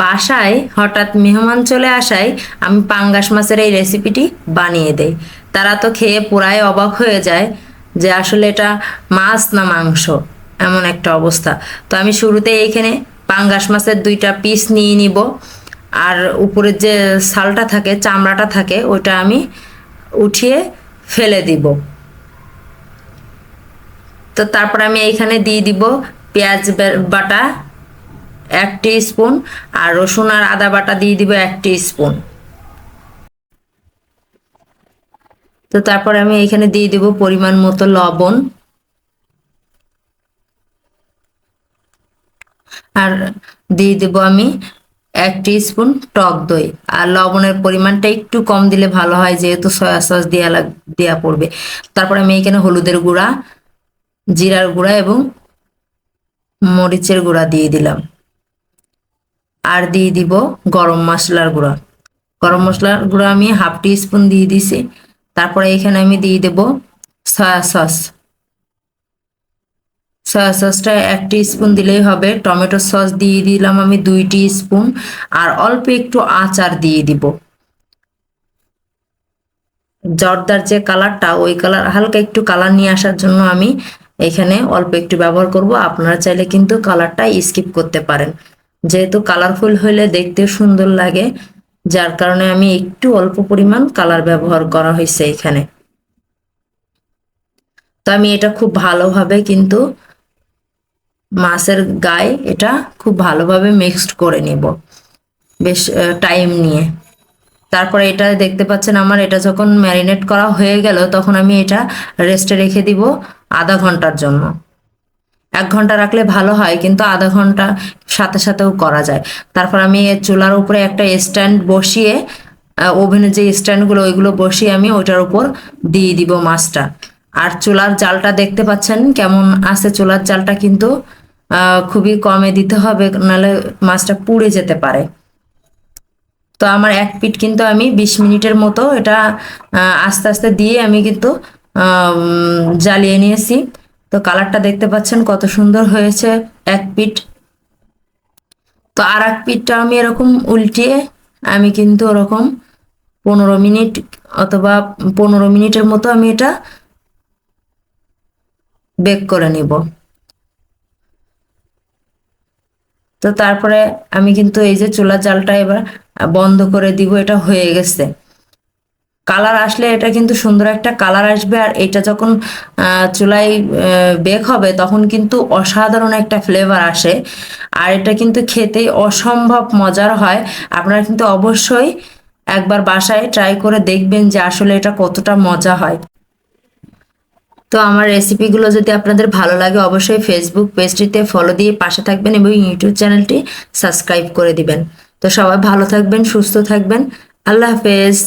বাসায় হঠাৎ মেহমান চলে আসায় আমি পাঙ্গাস মাছের এই রেসিপিটি বানিয়ে দেই। তারা তো খেয়ে পুরাই অবাক হয়ে যায় যে আসলে এটা মাছ না মাংস, এমন একটা অবস্থা। তো আমি শুরুতে এইখানে পাঙ্গাস মাছের দুইটা পিস নিয়ে নিব। আর উপরের যে ছালটা থাকে, চামড়াটা থাকে, ওইটা আমি উঠিয়ে ফেলে দিব। তো তারপর আমি এইখানে দিয়ে দিব পেঁয়াজ বাটা এক স্পুন আর রসুন আর আদা বাটা দিয়ে দিব এক স্পুন তো তারপর আমি এখানে দিয়ে দিব পরিমাণ মতো লবণ। আর দিয়ে দেব আমি এক স্পুন টক দই। আর লবণের পরিমাণটা একটু কম দিলে ভালো হয়, যেহেতু সয়া সস দেওয়া লাগ দেওয়া পড়বে। তারপর আমি এখানে হলুদের গুঁড়া, জিরার গুঁড়া এবং মরিচের গুঁড়া দিয়ে দিলাম। আর দিয়ে দিব গরম মশলার গুঁড়া। গরম মশলার গুঁড়া আমি হাফ টি স্পুন দিয়ে দিছি। তারপরে এখানে আমি দিয়ে দেব সয়া সস। সয়া সসটা এক স্পুন দিলেই হবে। টমেটো সস দিয়ে দিলাম আমি দুই স্পুন আর অল্প একটু আচার দিয়ে দিব। জর্দার যে কালারটা, ওই কালার, হালকা একটু কালার নিয়ে আসার জন্য আমি এখানে অল্প একটু ব্যবহার করব। আপনারা চাইলে কিন্তু কালারটা স্কিপ করতে পারেন। যেহেতু কালারফুল হলে দেখতে সুন্দর লাগে, যার কারণে আমি একটু অল্প পরিমাণ কালার ব্যবহার করা হয়েছে এখানে। তো আমি এটা খুব ভালোভাবে কিন্তু মাছের গায়ে এটা খুব ভালোভাবে মিক্সড করে নিব, বেশ টাইম নিয়ে। তারপরে এটা দেখতে পাচ্ছেন আমার, এটা যখন ম্যারিনেট করা হয়ে গেল, তখন আমি এটা রেস্টে রেখে দিব আধা ঘণ্টার জন্য। এক ঘণ্টা রাখলে ভালো হয়, কিন্তু আধা ঘণ্টা সাথে সাথেও করা যায়। তারপর আমি চুলার উপরে একটা স্ট্যান্ড বসিয়ে ওভেনের যে স্ট্যান্ডগুলো, ওইগুলো বসিয়ে আমি ওইটার উপর দিয়ে দিব মাছটা। আর চুলার জালটা দেখতে পাচ্ছেন কেমন আছে, চুলার জালটা কিন্তু খুবই কমে দিতে হবে, নাহলে মাছটা পুড়ে যেতে পারে। তো আমার এক পিঠ কিন্তু আমি বিশ মিনিটের মতো এটা আস্তে আস্তে দিয়ে আমি কিন্তু জ্বালিয়ে নিয়েছি। তো কালারটা দেখতে পাচ্ছেন কত সুন্দর হয়েছে। এক পিঠ। তো আর এক পিঠটা আমি এরকম উল্টিয়ে আমি কিন্তু ওরকম পনেরো মিনিট অথবা পনেরো মিনিটের মতো আমি এটা বেক করে নিব। তো তারপরে আমি কিন্তু এই যে চুলার জালটা এবার বন্ধ করে দিব, এটা হয়ে গেছে। কালার আসলে এটা কিন্তু সুন্দর একটা কালার আসবে আর এটা যখন চুলায় বেক হবে তখন কিন্তু অসাধারণ একটা ফ্লেভার আসে। আর এটা কিন্তু খেতে অসম্ভব মজার হয়। আপনারা কিন্তু অবশ্যই একবার বাসায় ট্রাই করে দেখবেন যে আসলে এটা কতটা মজা হয়। তো আমার রেসিপিগুলো যদি আপনাদের ভালো লাগে অবশ্যই ফেসবুক পেজটিতে ফলো দিয়ে পাশে থাকবেন এবং ইউটিউব চ্যানেলটি সাবস্ক্রাইব করে দিবেন। তো সবাই ভালো থাকবেন, সুস্থ থাকবেন। আল্লাহ হাফেজ।